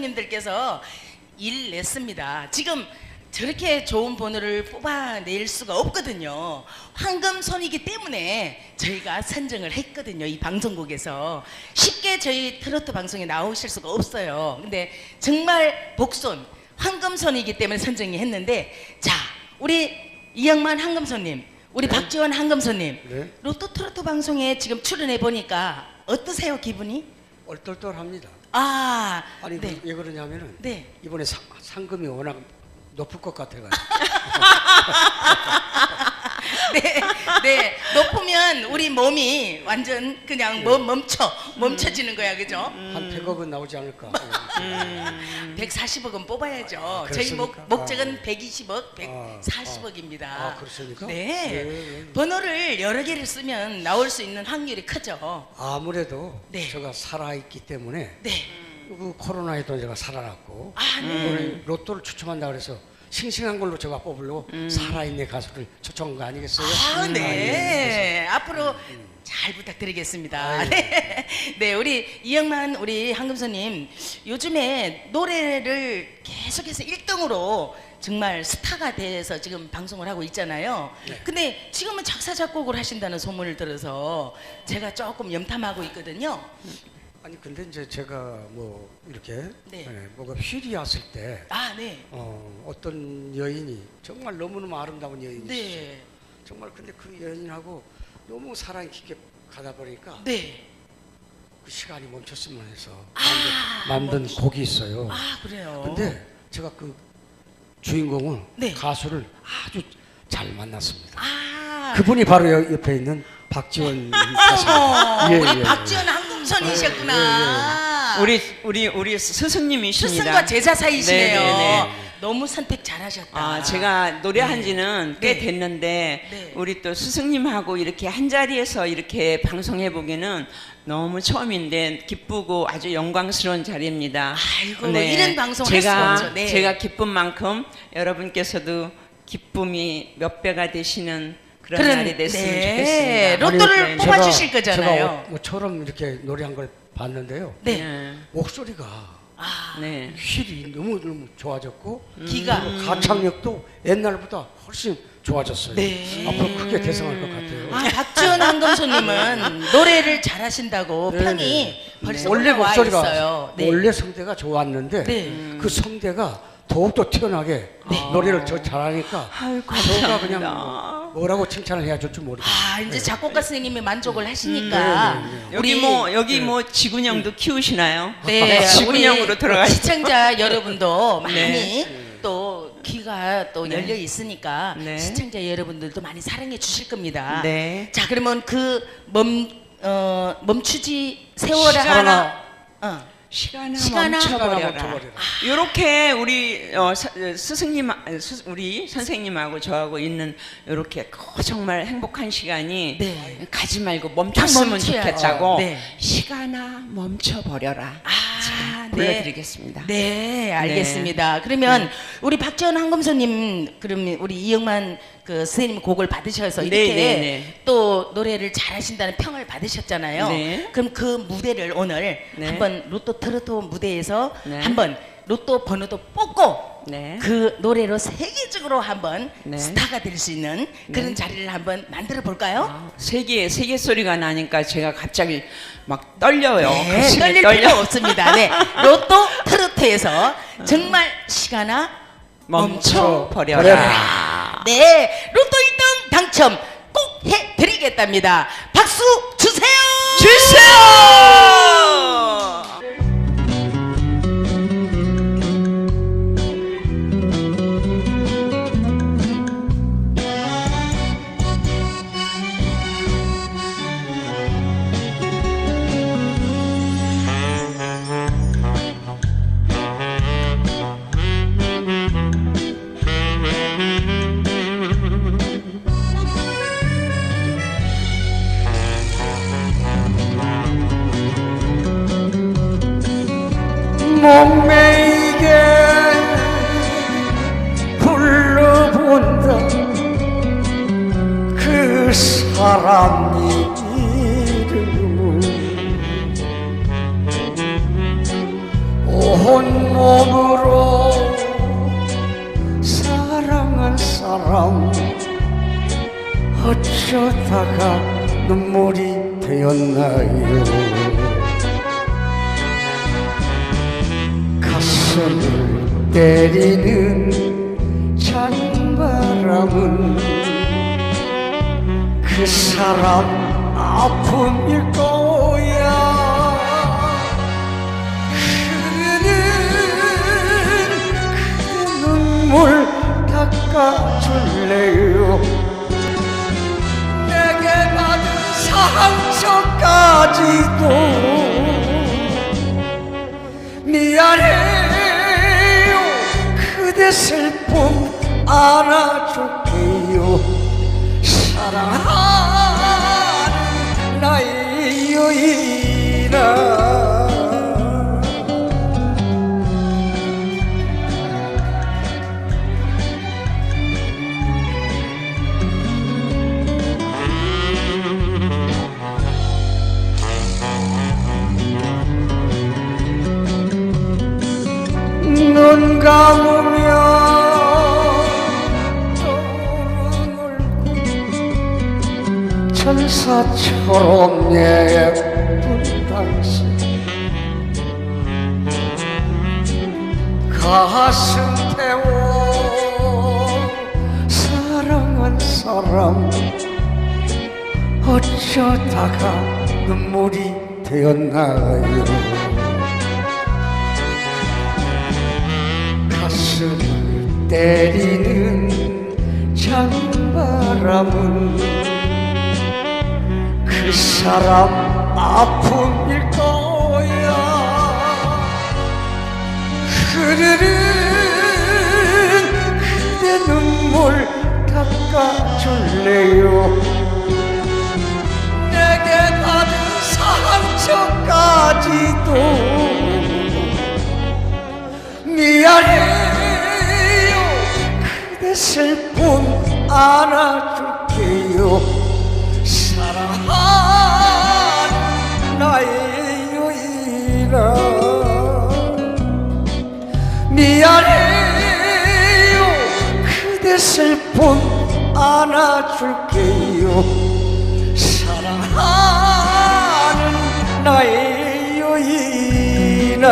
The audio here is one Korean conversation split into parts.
손님들께서 일 냈습니다. 지금 저렇게 좋은 번호를 뽑아낼 수가 없거든요. 황금손이기 때문에 저희가 선정을 했거든요. 이 방송국에서 쉽게 저희 트로트 방송에 나오실 수가 없어요. 근데 정말 복손 황금손이기 때문에 선정이 했는데 자 우리 이영만 황금손님, 우리 박지원 황금손님, 네. 로또 트로트 방송에 지금 출연해 보니까 어떠세요 기분이? 얼떨떨합니다. 아, 아니 네, 그- 왜 그러냐면은 네. 이번에 상, 상금이 워낙 높을 것 같아가지고 네, 네. 높으면 우리 몸이 완전 그냥 멈, 멈춰, 멈춰지는 거야, 그죠? 한 100억은 나오지 않을까. 음. 140억은 뽑아야죠. 저희 그렇습니까? 목, 목적은 아. 120억, 아, 140억입니다. 아, 그렇습니까? 네. 네. 번호를 여러 개를 쓰면 나올 수 있는 확률이 크죠. 아무래도 네. 제가 살아있기 때문에 네. 그 코로나에도 제가 살아났고 아, 네. 이번에 로또를 추첨한다 그래서 싱싱한 걸로 제가 뽑으려고 살아있는 가수를 초청한 거 아니겠어요? 아, 음, 네. 앞으로 잘 부탁드리겠습니다. 네. 네, 우리 이영만 우리 한금선님 요즘에 노래를 계속해서 1등으로 정말 스타가 돼서 지금 방송을 하고 있잖아요. 네. 근데 지금은 작사 작곡을 하신다는 소문을 들어서 제가 조금 염탐하고 있거든요. 아니 근데 이제 제가 뭐 이렇게 네. 예, 뭐가 휠이 왔을 때 아, 네. 어, 어떤 여인이 정말 너무너무 아름다운 여인이 있었어요. 네. 정말 근데 그 여인하고 너무 사랑이 깊게 가다 보니까 네. 그 시간이 멈췄으면 해서 아, 만든 멈추- 곡이 있어요. 아, 그래요. 근데 제가 그 주인공을 네. 가수를 아주 잘 만났습니다. 아. 그분이 바로 여- 옆에 있는 박지원 가수입니다. 예, 우리 예, 예. 박지원 항 공선이셨구나. 우리 우리 우리 스승님이십니다. 스승과 제자 사이시네요. 네, 네, 네. 너무 선택 잘하셨다. 아, 제가 노래한 지는 꽤 네. 됐는데 네. 우리 또 스승님하고 이렇게 한 자리에서 이렇게 방송해 보기는 너무 처음인데 기쁘고 아주 영광스러운 자리입니다. 아이고, 이런 방송을 할 제가. 네. 제가 기쁜 만큼 여러분께서도 기쁨이 몇 배가 되시는 그런, 날이 됐으면 네. 좋겠습니다. 로또를 뽑아주실 거잖아요. 제가 어- 뭐처럼 이렇게 노래한 걸 봤는데요. 네. 네. 목소리가 아, 네. 휠이 너무 너무 좋아졌고 기가. 그리고 가창력도 옛날보다 훨씬 좋아졌어요. 네. 앞으로 크게 대성할 것 같아요. 아, 박지원 항공손님은 노래를 잘하신다고 네, 평이 네. 벌써 원래 올라와 목소리가 있어요. 네. 원래 성대가 좋았는데 네. 그 성대가 더욱더 튀어나게 노래를 더 잘하니까 아이고, 제가 그냥 감사합니다. 뭐- 뭐라고 칭찬을 해야 될지 모르겠어요. 아, 이제 작곡가 선생님이 만족을 하시니까 네, 네, 여기 뭐 여기 뭐 지구형도 키우시나요? 네, 지구형으로 우리 들어가. 시청자 여러분도 많이 네. 또 귀가 또 네. 열려 있으니까 네. 시청자 여러분들도 많이 사랑해 주실 겁니다. 네. 자, 그러면 그 멈, 어, 멈추지 시간아. 하나. 어. 시간아, 시간아 멈춰버려라. 멈춰버려라. 이렇게 우리 어, 사- 어, 스승님, 아, 스- 우리 선생님하고 저하고 있는 이렇게 그 정말 행복한 시간이 네. 가지 말고 멈췄으면. 좋겠다고. 네. 시간아 멈춰버려라. 아, 네. 보여드리겠습니다. 네, 알겠습니다. 그러면 우리 박지원 황금소님, 그럼 우리 이영만 그 선생님 곡을 받으셔서 네, 이렇게 네, 네. 또 노래를 잘하신다는 평을 받으셨잖아요. 네. 그럼 그 무대를 오늘 네. 한번 로또 트로트 무대에서 네. 한번 로또 번호도 뽑고 네. 그 노래로 세계적으로 한번 네. 스타가 될 수 있는 그런 자리를 한번 만들어 볼까요? 아, 세계 세계 소리가 나니까 제가 갑자기 막 떨려요. 네, 가슴이 떨릴 떨려. 필요 없습니다. 네, 로또 트로트에서 정말 시간아 멈춰 버려라. 버려라. 네, 로또 1등 당첨 꼭 해드리겠답니다. 박수 주세요! 주세요. 사람 이름은 온 온몸으로 사랑한 사람 어쩌다가 눈물이 되었나요? 가슴을 때리는 찬바람은 그 사람 아픔일 거야. 그는 그 눈물 닦아줄래요? 내게 받은 상처까지도 미안해요. 그대 슬픔 안아줄게요. 사랑 가슴 태워 사랑한 사람 어쩌다가 눈물이 되었나요? 가슴을 때리는 찬바람은 그 사람 아픔일 흐르는 그대 눈물 닦아줄래요? 내게 받은 상처까지도 미안해요. 그대 슬픔 안아줄 그대 슬픔 안아줄게요. 사랑하는 나의 여인아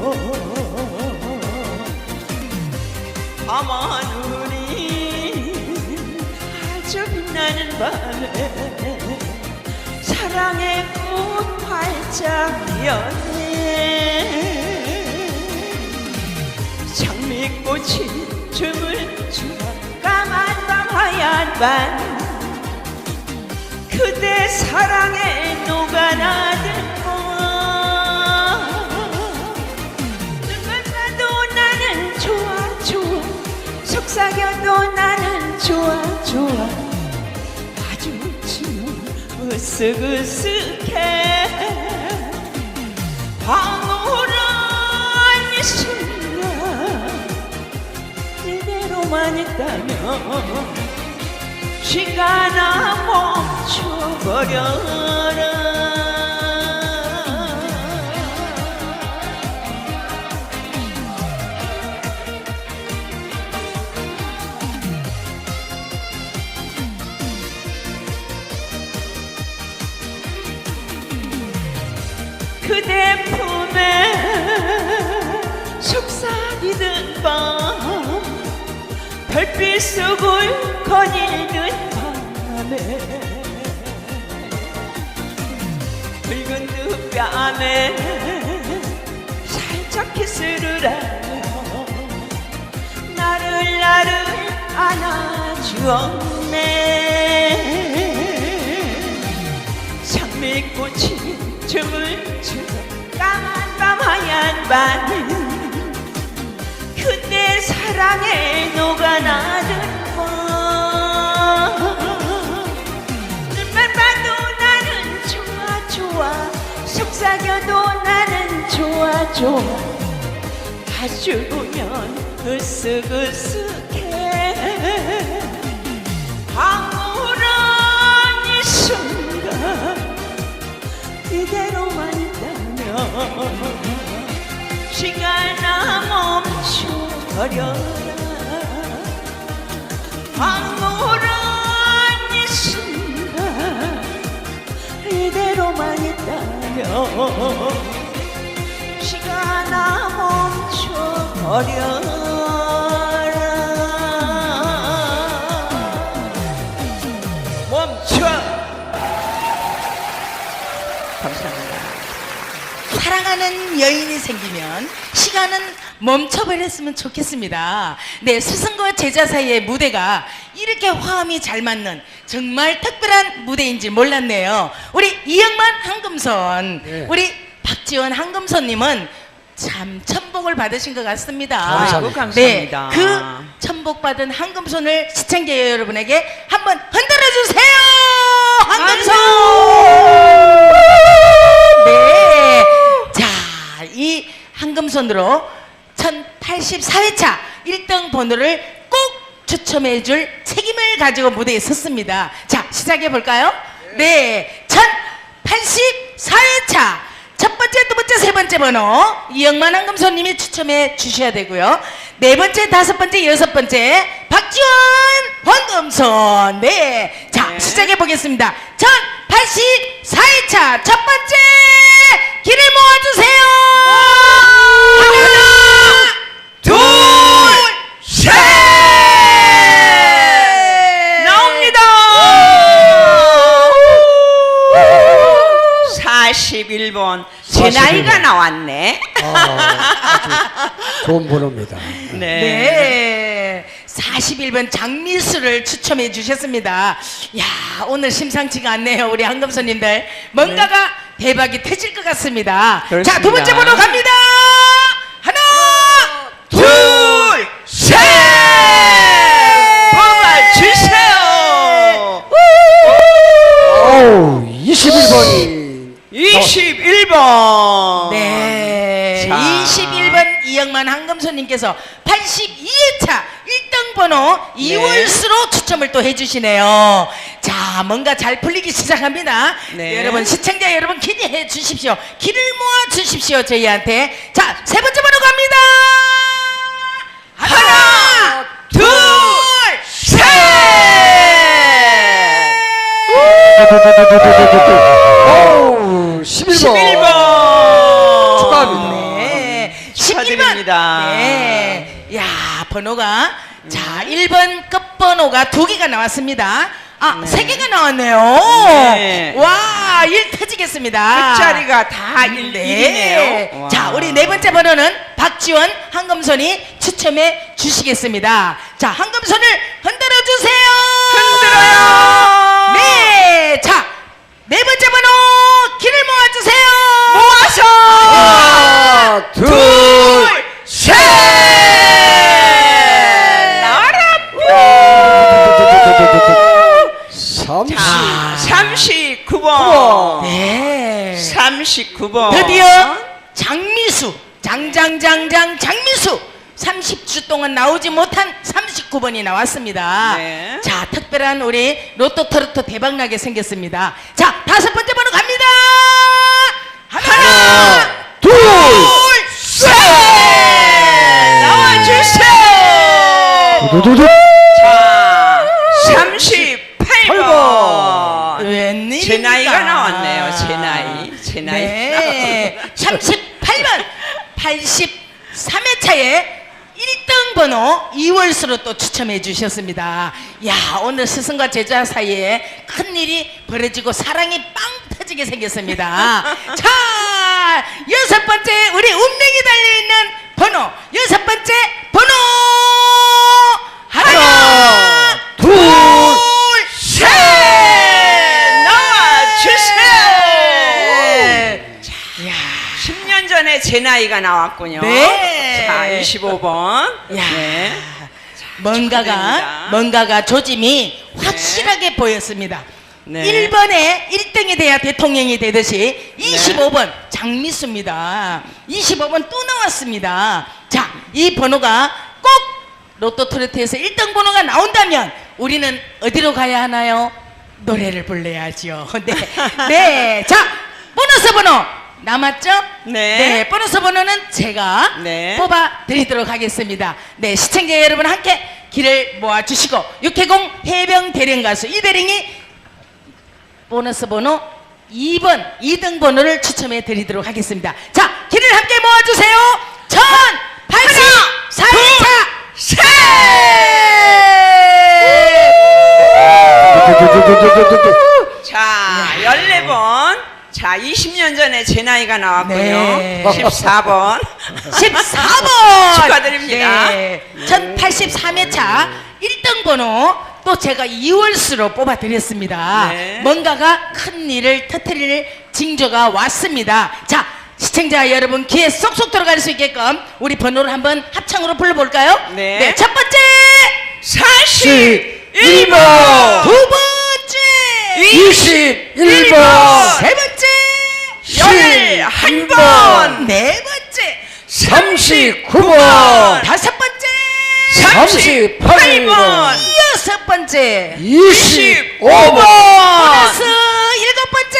타고 밤하늘이 아주 빛나는 밤에 사랑의 꽃 활짝 피었네. 장미꽃이 춤을 추어 까만 밤 하얀 밤 그대 사랑에 녹아나 으쓱으쓱해 황홀한 이 순간 이대로만 있다면 시간아 멈춰버려라 밤 별빛 속을 거닐는 밤에 붉은 두 뺨에 살짝 키스를 하며 나를 나를 안아주었네. 장미꽃이 춤을 추고 까만 밤 하얀 밤 사랑에 녹아나는 밤 눈만 봐도 나는 좋아 좋아. 속삭여도 나는 좋아 좋아. 봐주면 으쓱으쓱해 버려라 황홀한 이 순간 이대로만 있다면 시간아 멈춰버려라 멈춰. 감사합니다 사랑하는 여인이 생기면 시간은 멈춰버렸으면 좋겠습니다. 네, 스승과 제자 사이의 무대가 이렇게 화음이 잘 맞는 정말 특별한 무대인지 몰랐네요. 우리 이영만 한금선, 네. 우리 박지원 한금선님은 참 천복을 받으신 것 같습니다. 감사합니다. 네, 감사합니다. 그 천복 받은 한금손을 시청자 여러분에게 한번 흔들어 주세요. 한금손. 한금손으로 1084회차 1등 번호를 꼭 추첨해 줄 책임을 가지고 무대에 섰습니다. 자, 시작해 볼까요? 네. 1084회차 첫 번째, 두 번째, 세 번째 번호 이영만 한금손님이 추첨해 주셔야 되고요. 네 번째, 다섯 번째, 여섯 번째 박지원 황금손. 네. 자, 네. 시작해 보겠습니다. 1084회차 첫 번째 길을 모아주세요. 하나, 둘, 셋! 나옵니다! 41번. 제 41번. 나이가 나왔네. 아, 아주 좋은 번호입니다. 네. 41번 장미수를 추첨해 주셨습니다. 야, 오늘 심상치가 않네요. 우리 한금손님들. 뭔가가 대박이 터질 것 같습니다. 그렇습니다. 자, 두 번째 번호 갑니다. 한금손님께서 82회차 1등 번호 이월수로 추첨을 또 해주시네요. 자, 뭔가 잘 풀리기 시작합니다. 네. 여러분, 시청자 여러분 기대해 주십시오. 길을 모아 주십시오, 저희한테. 자, 세 번째 번호 갑니다. 하나, 둘, 셋! 어우, 11번. 11번! 축하합니다. 네. 축하드립니다. 11번. 네. 야, 번호가 자, 1번 끝번호가 두 개가 나왔습니다. 아, 네. 세 개가 나왔네요. 네. 와, 일 터지겠습니다. 끝자리가 다 일, 일이네요. 와. 자, 우리 네 번째 번호는 박지원 한금손이 추첨해 주시겠습니다. 자, 한금손을 흔들어 주세요. 흔들어요. 39번. 드디어 장미수 장장장장 장미수 30주 동안 나오지 못한 39번이 나왔습니다. 네. 자 특별한 우리 로또 트로트 대박나게 생겼습니다. 자 다섯 번째 번호 갑니다. 하나, 하나, 둘, 셋. 나와주세요. 두두두. 자, 38번. 웬일입니까? 제 나이가 나왔네요. 제 나이. 제 나이. 네. 1083회차에 1등 번호 이월수로 또 추첨해 주셨습니다. 야 오늘 스승과 제자 사이에 큰 일이 벌어지고 사랑이 빵 터지게 생겼습니다. 자 여섯 번째 우리 운명이 달려 있는 번호 여섯 번째 번호 하나, 둘, 셋 나와 주세요. 야 10년 전에 제 나이가 나왔군요. 네. 자, 25번. 야. 네. 뭔가가 축하드립니다. 뭔가가 조짐이 확실하게 보였습니다. 네. 1번에 1등이 돼야 대통령이 되듯이 25번 장미수입니다. 25번 또 나왔습니다. 자, 이 번호가 꼭 로또 트로트에서 1등 번호가 나온다면 우리는 어디로 가야 하나요? 노래를 불러야죠. 네. 네. 자, 보너스 번호 남았죠? 네. 보너스 번호는 제가 네. 뽑아 드리도록 하겠습니다. 네, 시청자 여러분 함께 길을 모아 주시고 육해공 해병 대령 가수 이대령이 보너스 번호 2번 2등 번호를 추첨해 드리도록 하겠습니다. 자, 길을 함께 모아 주세요. 1084회차 자, 14번. 자, 20년 전에 제 나이가 나왔군요. 네. 14번. 14번 축하드립니다. 네. 1083회차 1등 번호 또 제가 2월수로 뽑아 드렸습니다. 네. 뭔가가 큰 일을 터트릴 징조가 왔습니다. 자, 시청자 여러분 귀에 쏙쏙 들어갈 수 있게끔 우리 번호를 한번 합창으로 불러볼까요? 네. 첫 번째, 41번. 두 번째, 21번, 1번. 네 번째. 39번. 다섯 번째. 38번. 여섯 번째. 25번. 보너스 일곱 번째.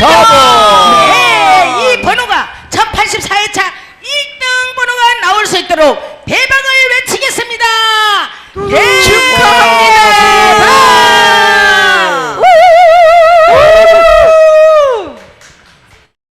14번. 네, 이 번호가 1084회차 1등 번호가 나올 수 있도록 대박을 외치겠습니다. 대박합니다. 네,